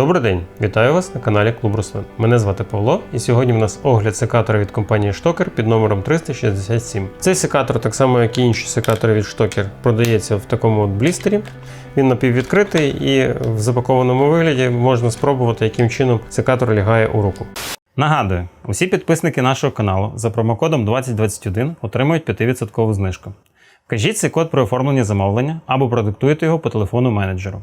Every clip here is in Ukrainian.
Добрий день, вітаю вас на каналі Клуб Рослин. Мене звати Павло, і сьогодні в нас огляд секатора від компанії Штокер під номером 367. Цей секатор, так само як і інші секатори від Штокер, продається в такому от блістері. Він напіввідкритий і в запакованому вигляді можна спробувати, яким чином секатор лягає у руку. Нагадую, усі підписники нашого каналу за промокодом 2021 отримують 5% знижку. Вкажіть цей код при оформленні замовлення або продиктуйте його по телефону менеджеру.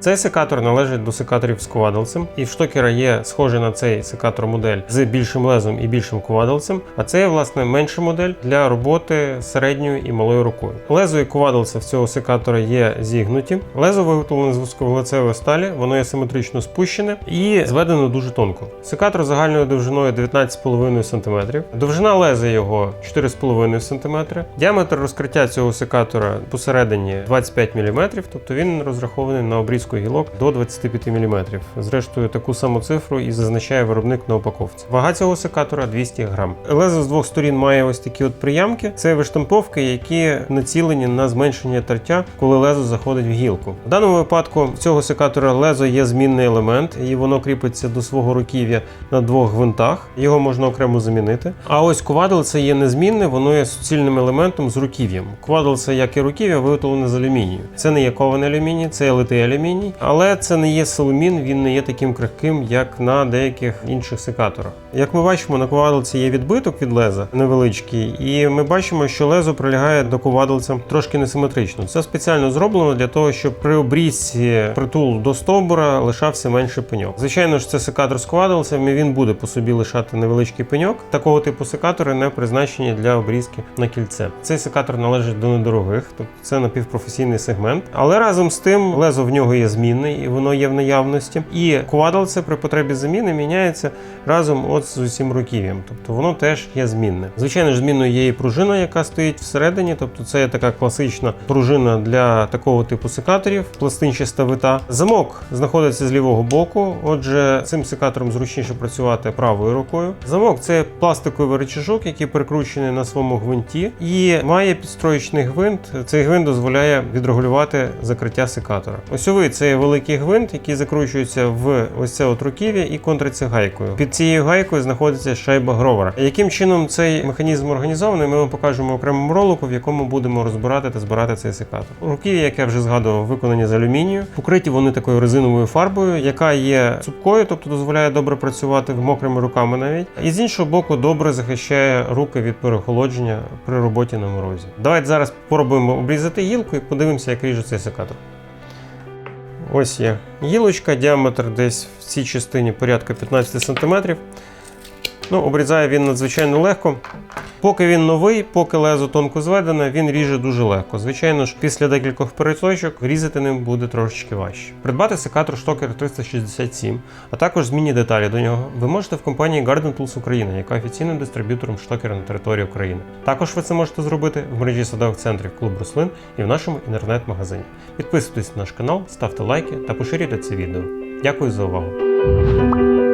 Цей секатор належить до секаторів з кувадалцем, і в штокера є схожий на цей секатор модель з більшим лезом і більшим кувадалцем, а це є власне менша модель для роботи середньою і малою рукою. Лезо і кувадалце в цього секатора є зігнуті. Лезо виготовлене з вузьковолицевої сталі, воно є симетрично спущене і зведено дуже тонко. Секатор загальною довжиною 19,5 см, довжина леза його 4,5 см, діаметр розкриття цього секатора посередині 25 мм, тобто він розрахований на обрізку гілок до 25 мм. Зрештою, таку саму цифру і зазначає виробник на упаковці. Вага цього секатора 200 грам. Лезо з двох сторін має ось такі от приямки. Це виштамповки, які націлені на зменшення тертя, коли лезо заходить в гілку. В даному випадку цього секатора лезо є змінний елемент, і воно кріпиться до свого руків'я на двох гвинтах. Його можна окремо замінити. А ось ковадл це є незмінне, воно є суцільним елементом з руків'ям. Ковадл це як і руків'я, виготовлене з алюмінію. Це не є кований алюміній, це литий алюміній, але це не є соломін, він не є таким крихким, як на деяких інших секаторах. Як ми бачимо, на ковадалці є відбиток від леза невеличкий, і ми бачимо, що лезо прилягає до ковадалця трошки несиметрично. Це спеціально зроблено для того, щоб при обрізці притулу до стовбура лишався менший пеньок. Звичайно ж, це секатор з ковадалцем, і він буде по собі лишати невеличкий пеньок. Такого типу секатори не призначені для обрізки на кільце. Цей секатор належить до недорогих, тобто це напівпрофесійний сегмент. Але разом з тим лезо в нього є змінне, і воно є в наявності. І ковадалце при потребі заміни міняється разом от з усім руків'ям. Тобто воно теж є змінне. Звичайно ж, змінною є і пружина, яка стоїть всередині. Тобто це є така класична пружина для такого типу секаторів, пластинчаста вита. Замок знаходиться з лівого боку. Отже, цим секатором зручніше працювати правою рукою. Замок це пластиковий рычажок, який прикручений на своєму гвинті, і має підстроєчний гвинт. Цей гвинт дозволяє відрегулювати закриття секатора. Осьовий це великий гвинт, який закручується в ось це от руків'я і контриться гайкою. Під цією гайкою знаходиться шайба гровера. Яким чином цей механізм організований, ми вам покажемо в окремому ролику, в якому будемо розбирати та збирати цей секатор. Руків'я, як я вже згадував, виконані з алюмінію. Покриті вони такою резиновою фарбою, яка є цупкою, тобто дозволяє добре працювати мокрими руками навіть. І з іншого боку, добре захищає руки від переохолодження при роботі на морозі. Давайте зараз спробуємо обрізати гілку і подивимося, як ріже цей секатор. Ось є гілочка, діаметр десь в цій частині порядка 15 см. Ну, обрізає він надзвичайно легко. Поки він новий, поки лезо тонко зведене, він ріже дуже легко. Звичайно ж, після декількох переточок різати ним буде трошечки важче. Придбати секатор Штокер 367, а також змінні деталі до нього, ви можете в компанії Garden Tools Україна, яка офіційним дистриб'ютором штокера на території України. Також ви це можете зробити в мережі садових центрів Клуб Рослин і в нашому інтернет-магазині. Підписуйтесь на наш канал, ставте лайки та поширюйте це відео. Дякую за увагу!